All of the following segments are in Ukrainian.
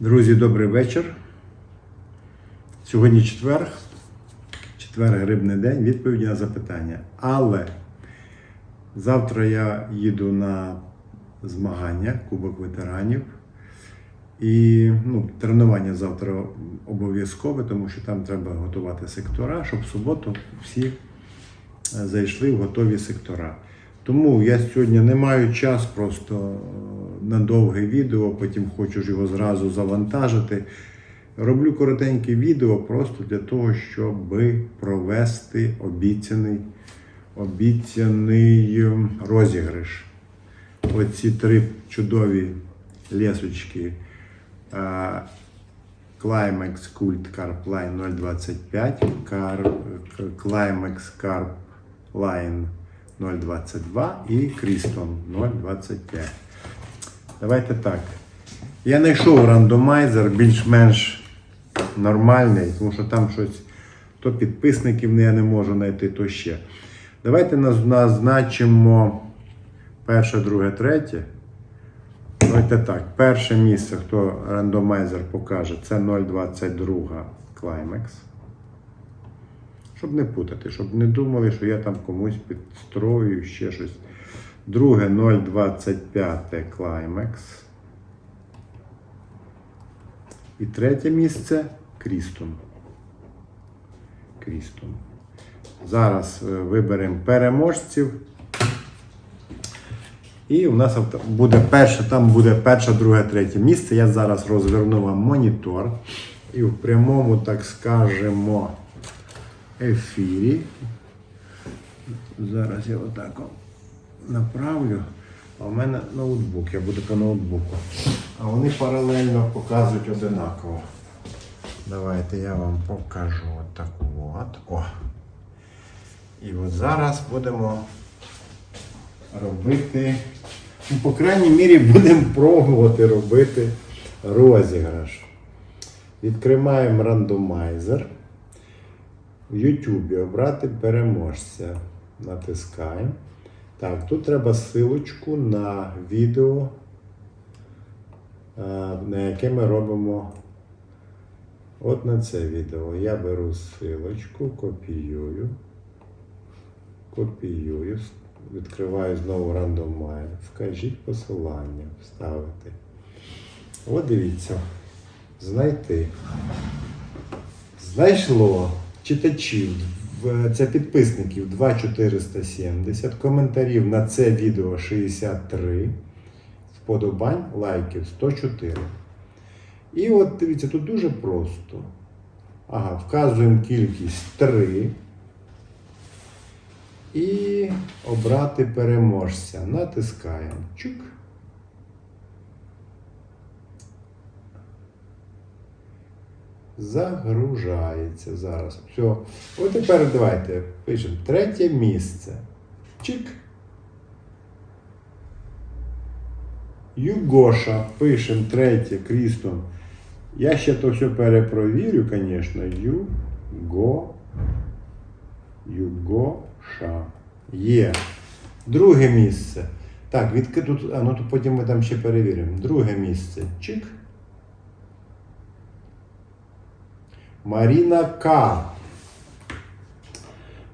Друзі, добрий вечір. Сьогодні четвер, четвер грибний день, відповіді на запитання. Але завтра я їду на змагання Кубок ветеранів. І ну, тренування завтра обов'язкове, тому що там треба готувати сектора, щоб в суботу всі е, зайшли в готові сектора. Тому я сьогодні не маю час просто е, на довге відео, потім хочу ж його зразу завантажити. Роблю коротеньке відео просто для того, щоб провести обіцяний, обіцяний ем, розіграш. Оці три чудові лісочки. е, Climax Cult Carp Line 025, Car- Climax Carp Line 022 і Крістон 025. Давайте так. Я знайшов рандомайзер більш-менш нормальний, тому що там щось то підписників я не можу знайти, то ще. Давайте назначимо перше, друге, третє. Давайте так. Перше місце, хто рандомайзер покаже, це 022 Climax. Щоб не путати, щоб не думали, що я там комусь підстрою, ще щось. Друге 025 Climax. І третє місце Крістон. Крістон. Зараз е, виберемо переможців. І у нас буде перше, там буде перше, друге, третє місце. Я зараз розверну вам монітор. І в прямому, так скажемо, ефірі. Зараз я отак направлю. А у мене ноутбук, я буду по ноутбуку. А вони паралельно показують одинаково. Давайте я вам покажу отак от. О. І от зараз будемо робити. Ну, по крайній мірі будемо пробувати робити розіграш. Відкриваємо рандомайзер. В YouTube обрати переможця. Натискаємо. Так, тут треба ссылочку на відео, е, на яке ми робимо от на це відео. Я беру ссылочку, копіюю. Копіюю, відкриваю знову рандомайзер. Вкажіть посилання, вставити. От дивіться. Знайти. Знайшло читачів, це підписників 2470, коментарів на це відео 63, вподобань, лайків 104. І от дивіться, тут дуже просто. Ага, вказуємо кількість 3. І обрати переможця. Натискаємо. Чук. Загружається зараз. Все. От тепер давайте пишемо третє місце. Чик. Югоша. Пишемо третє Крістон. Я ще то все перепровірю, звісно. Юго. Югоша. Є. Друге місце. Так, відки тут. А ну то потім ми там ще перевіримо. Друге місце. Чик. Маріна К.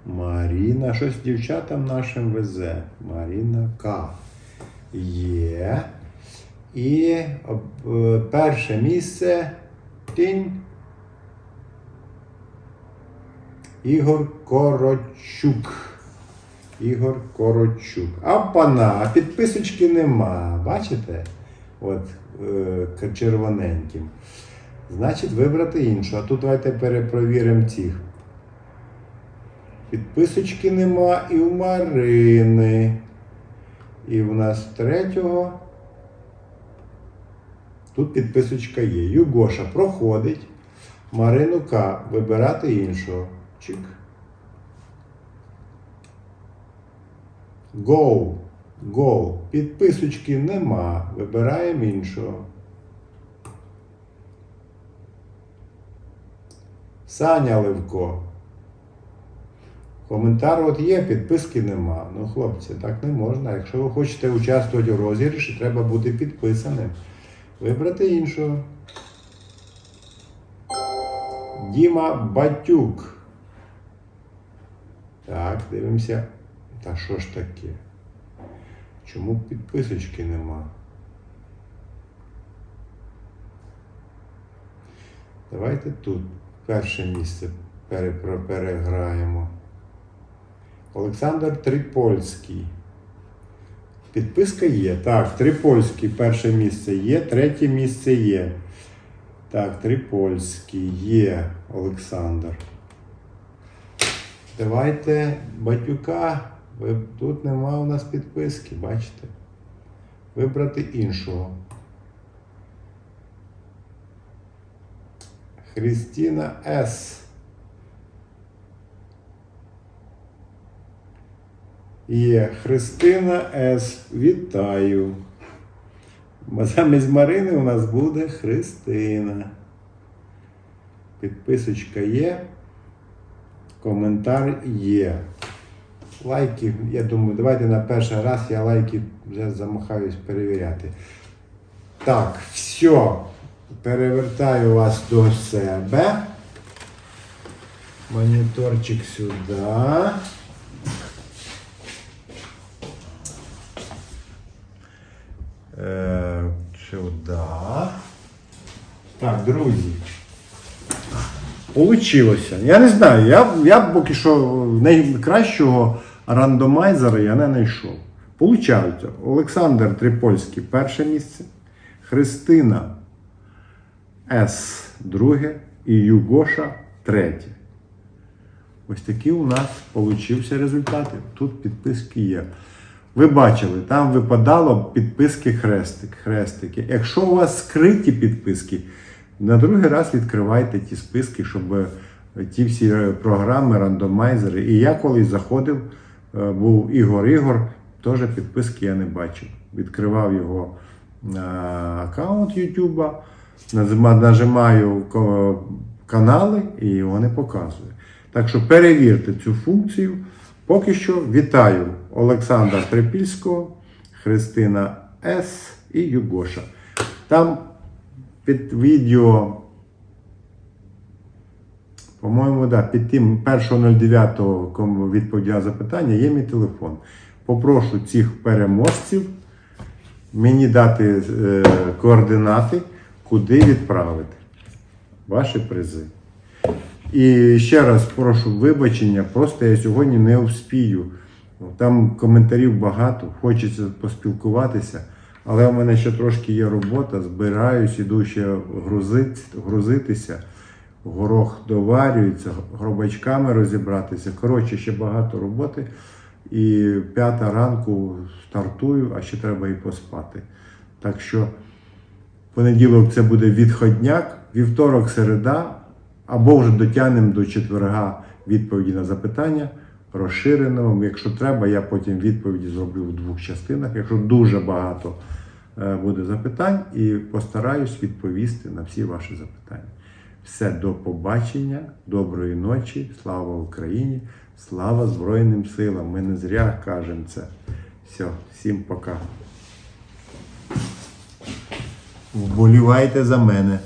Маріна, щось дівчатам нашим везе. Маріна К. Є. І е, перше місце. Тінь. Ігор Корочук. Ігор Корочук. А пана, підписочки нема. Бачите? От е, червоненьким. Значить, вибрати іншу. А тут давайте перепровіримо цих. Підписочки нема і у Марини. І у нас третього. Тут підписочка є. Югоша проходить. Марину К. Вибирати іншого. Чик. Go. Go. Підписочки нема. Вибираємо іншого. Саня Левко. Коментар от є, підписки нема. Ну, хлопці, так не можна. Якщо ви хочете участвувати в розіграші, треба бути підписаним. Вибрати іншого. Діма Батюк. Так, дивимося. Та що ж таке? Чому підписочки нема? Давайте тут перше місце переграємо. Олександр Трипольський. Підписка є. Так, Трипольський перше місце є, третє місце є. Так, Трипольський є Олександр. Давайте батюка. Тут нема у нас підписки, бачите? Вибрати іншого. Христина С. Є Христина С. Вітаю. Замість Марини у нас буде Христина. Підписочка є. Коментар є. Лайки, я думаю, давайте на перший раз я лайки вже замахаюсь перевіряти. Так, все. Перевертаю вас до себе. Моніторчик сюди. Е, сюди. Так, друзі. Получилося. Я не знаю, я, я поки що найкращого рандомайзера я не знайшов. Получається, Олександр Трипольський перше місце, Христина С друге і Югоша третє. Ось такі у нас получився результати. Тут підписки є. Ви бачили, там випадало підписки хрестик, хрестики. Якщо у вас скриті підписки, на другий раз відкривайте ті списки, щоб ті всі е, програми, рандомайзери. І я колись заходив, е, був Ігор Ігор, теж підписки я не бачив. Відкривав його е, аккаунт назима- нажимаю канали і вони показує. Так що перевірте цю функцію. Поки що вітаю Олександра Трипільського, Христина С. і Югоша. Там під відео, по-моєму, да, під тим 1.09 кому відповіді на запитання є мій телефон. Попрошу цих переможців мені дати е, координати, куди відправити ваші призи. І ще раз прошу вибачення, просто я сьогодні не вспію. Там коментарів багато, хочеться поспілкуватися, але у мене ще трошки є робота, збираюсь, іду ще грузити, грузитися, горох доварюється, гробачками розібратися. Коротше, ще багато роботи. І п'ята ранку стартую, а ще треба і поспати. Так що понеділок це буде відходняк, вівторок, середа, або вже дотягнемо до четверга відповіді на запитання розширеного. Якщо треба, я потім відповіді зроблю в двох частинах. Якщо дуже багато е, буде запитань, і постараюсь відповісти на всі ваші запитання. Все, до побачення, доброї ночі, слава Україні, слава Збройним силам. Ми не зря кажемо це. Все, всім пока. Вболівайте за мене.